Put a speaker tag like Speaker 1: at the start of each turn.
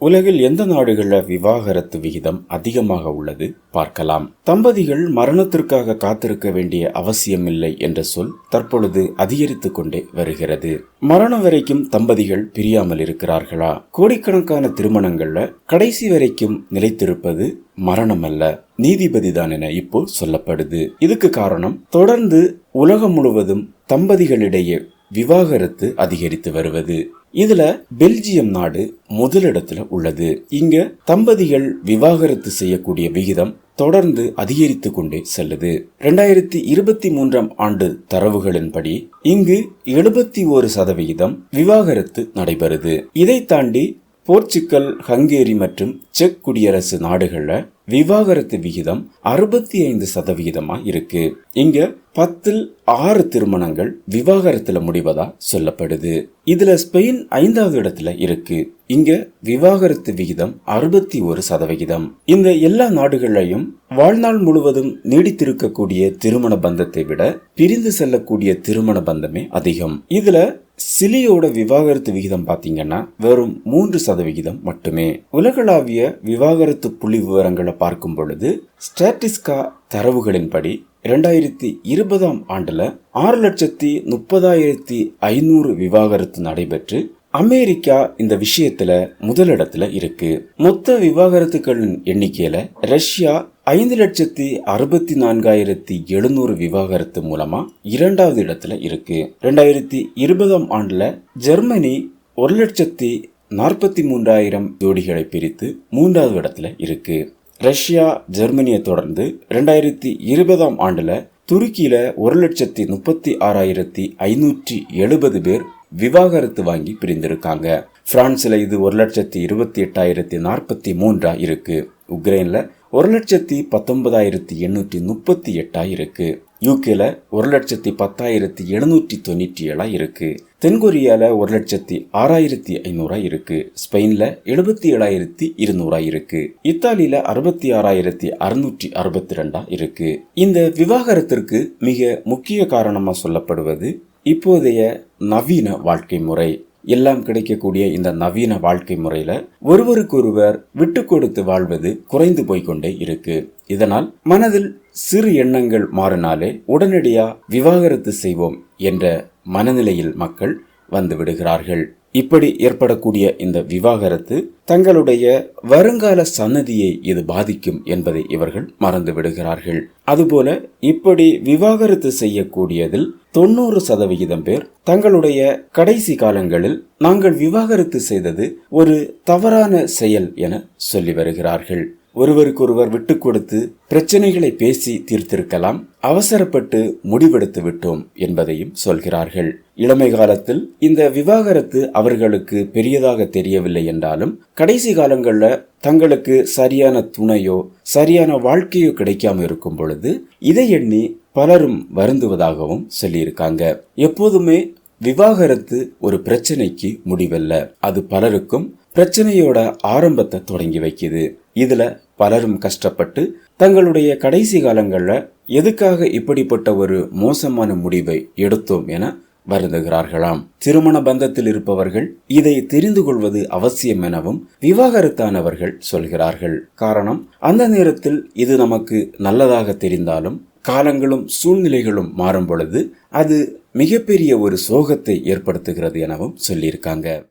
Speaker 1: உலகில் எந்த நாடுகளில் விவாகரத்து விகிதம் அதிகமாக உள்ளது பார்க்கலாம். தம்பதிகள் மரணத்திற்காக காத்திருக்க வேண்டிய அவசியமில்லை என்ற சொல் தற்பொழுது அதிகரித்து கொண்டே வருகிறது. மரணம் வரைக்கும் தம்பதிகள் பிரியாமல் இருக்கிறார்களா? கோடிக்கணக்கான திருமணங்கள்ல கடைசி வரைக்கும் நிலைத்திருப்பது மரணம் அல்ல நீதிபதி தான் என இப்போ சொல்லப்படுது. இதுக்கு காரணம் தொடர்ந்து உலகம் முழுவதும் தம்பதிகளிடையே விவாகரத்து அதிகரித்து வருவது. இதுல பெல்ஜியம் நாடு முதலிடத்துல உள்ளது. இங்க தம்பதிகள் விவாகரத்து செய்யக்கூடிய விகிதம் தொடர்ந்து அதிகரித்து கொண்டே செல்லுது. ரெண்டாயிரத்தி இருபத்தி மூன்றாம் ஆண்டு தரவுகளின்படி இங்கு எழுபத்தி ஒரு சதவிகிதம் விவாகரத்து நடைபெறுது. இதை தாண்டி போர்ச்சுக்கல் ஹங்கேரி மற்றும் செக் குடியரசு நாடுகள்ல விவாகரத்து விகிதம் அறுபத்தி ஐந்து சதவிகிதமா இருக்கு. இங்க பத்தில் ஆறு திருமணங்கள் விவாகரத்துல முடிவதா சொல்லப்படுது. இதுல ஸ்பெயின் ஐந்தாவது இடத்துல இருக்கு. இங்க விவாகரத்து விகிதம் அறுபத்தி ஒரு சதவிகிதம். இந்த எல்லா நாடுகளையும் வாழ்நாள் முழுவதும் நீடித்திருக்கக்கூடிய திருமண பந்தத்தை விட பிரிந்து செல்லக்கூடிய திருமண பந்தமே அதிகம். இதுல சிலியோட விவாகரத்து விகிதம் பார்த்தீங்கன்னா வெறும் மூன்று சதவிகிதம் மட்டுமே. உலகளாவிய விவாகரத்து புள்ளி விவரங்களை பார்க்கும் பொழுது ஸ்டாட்டிஸ்கா தரவுகளின்படி இரண்டாயிரத்தி இருபதாம் ஆண்டுல ஆறு லட்சத்தி முப்பதாயிரத்தி ஐநூறு விவாகரத்து நடைபெற்று அமெரிக்கா இந்த விஷயத்துல முதலிடத்துல இருக்கு. மொத்த விவாகரத்துக்களின் எண்ணிக்கையில ரஷ்யா ஐந்து லட்சத்தி அறுபத்தி நான்காயிரத்தி எழுநூறு விவாகரத்து மூலமா இரண்டாவது இடத்துல இருக்கு. ரெண்டாயிரத்தி இருபதாம் ஆண்டுல ஜெர்மனி ஒரு லட்சத்தி நாற்பத்தி மூன்றாயிரம் ஜோடிகளை பிரித்து மூன்றாவது இடத்துல இருக்கு. ரஷ்யா ஜெர்மனியை தொடர்ந்து ரெண்டாயிரத்தி இருபதாம் ஆண்டுல துருக்கியில ஒரு லட்சத்தி முப்பத்தி ஆறாயிரத்தி ஐநூற்றி எழுபது பேர் விவாகரத்து வாங்கி பிரிந்திருக்காங்க. பிரான்ஸ்ல இது ஒரு லட்சத்தி இருபத்தி எட்டாயிரத்தி நாற்பத்தி மூன்றா இருக்கு. உக்ரைன்ல ஒரு லட்சத்தி பத்தொன்பதாயிரத்தி எண்ணூற்றி முப்பத்தி எட்டாக இருக்கு யூகேல ஒரு லட்சத்தி பத்தாயிரத்தி எழுநூற்றி தொண்ணூற்றி ஏழா இருக்கு தென்கொரியாவில் ஒரு லட்சத்தி ஆறாயிரத்தி ஐநூறாக இருக்கு ஸ்பெயினில் எழுபத்தி ஏழாயிரத்தி இருநூறாக இருக்கு இத்தாலியில் அறுபத்தி ஆறாயிரத்தி அறுநூற்றி அறுபத்தி ரெண்டாக இருக்கு இந்த விவாகரத்திற்கு மிக முக்கிய காரணமாக சொல்லப்படுவது இப்போதைய நவீன வாழ்க்கை முறை. எல்லாம் கிடைக்கக்கூடிய இந்த நவீன வாழ்க்கை முறையில ஒருவருக்கொருவர் விட்டு கொடுத்து வாழ்வது குறைந்து போய்கொண்டே இருக்கு. இதனால் மனதில் சிறு எண்ணங்கள் மாறினாலே உடனடியா விவாகரத்து செய்வோம் என்ற மனநிலையில் மக்கள் வந்து விடுகிறார்கள். இப்படி ஏற்படக்கூடிய இந்த விவாகரத்து தங்களுடைய வருங்கால சன்னதியை இது பாதிக்கும் என்பதை இவர்கள் மறந்து விடுகிறார்கள். அதுபோல இப்படி விவாகரத்து செய்யக்கூடியதில் தொண்ணூறு சதவிகிதம் பேர் தங்களுடைய கடைசி காலங்களில் நாங்கள் விவாகரத்து செய்தது ஒரு தவறான செயல் என சொல்லி வருகிறார்கள். ஒருவருக்கொருவர் விட்டு கொடுத்து பிரச்சனைகளை பேசி தீர்த்திருக்கலாம் அவசரப்பட்டு முடிவெடுத்து விட்டோம் என்பதையும் சொல்கிறார்கள். இளமை காலத்தில் இந்த விவாகரத்து அவர்களுக்கு பெரியதாக தெரியவில்லை என்றாலும் கடைசி காலங்களில் தங்களுக்கு சரியான துணையோ சரியான வாழ்க்கையோ கிடைக்காம இருக்கும் பொழுது இதை எண்ணி பலரும் வருந்துவதாகவும் சொல்லியிருக்காங்க. எப்போதுமே விவாகரத்து ஒரு பிரச்சனைக்கு முடிவல்ல. அது பலருக்கும் பிரச்சனையோட ஆரம்பத்தை தொடங்கி வைக்குது. இதுல பலரும் கஷ்டப்பட்டு தங்களுடைய கடைசி காலங்கள்ல எதுக்காக இப்படிப்பட்ட ஒரு மோசமான முடிவை எடுத்தோம் என வருந்துகிறார்களாம். திருமண பந்தத்தில் இருப்பவர்கள் இதை தெரிந்து கொள்வது அவசியம் எனவும் விவாகரத்தானவர்கள் சொல்கிறார்கள். காரணம் அந்த நேரத்தில் இது நமக்கு நல்லதாக தெரிந்தாலும் காலங்களும் சூழ்நிலைகளும் மாறும் பொழுது அது மிகப்பெரிய ஒரு சோகத்தை ஏற்படுத்துகிறது எனவும் சொல்லியிருக்காங்க.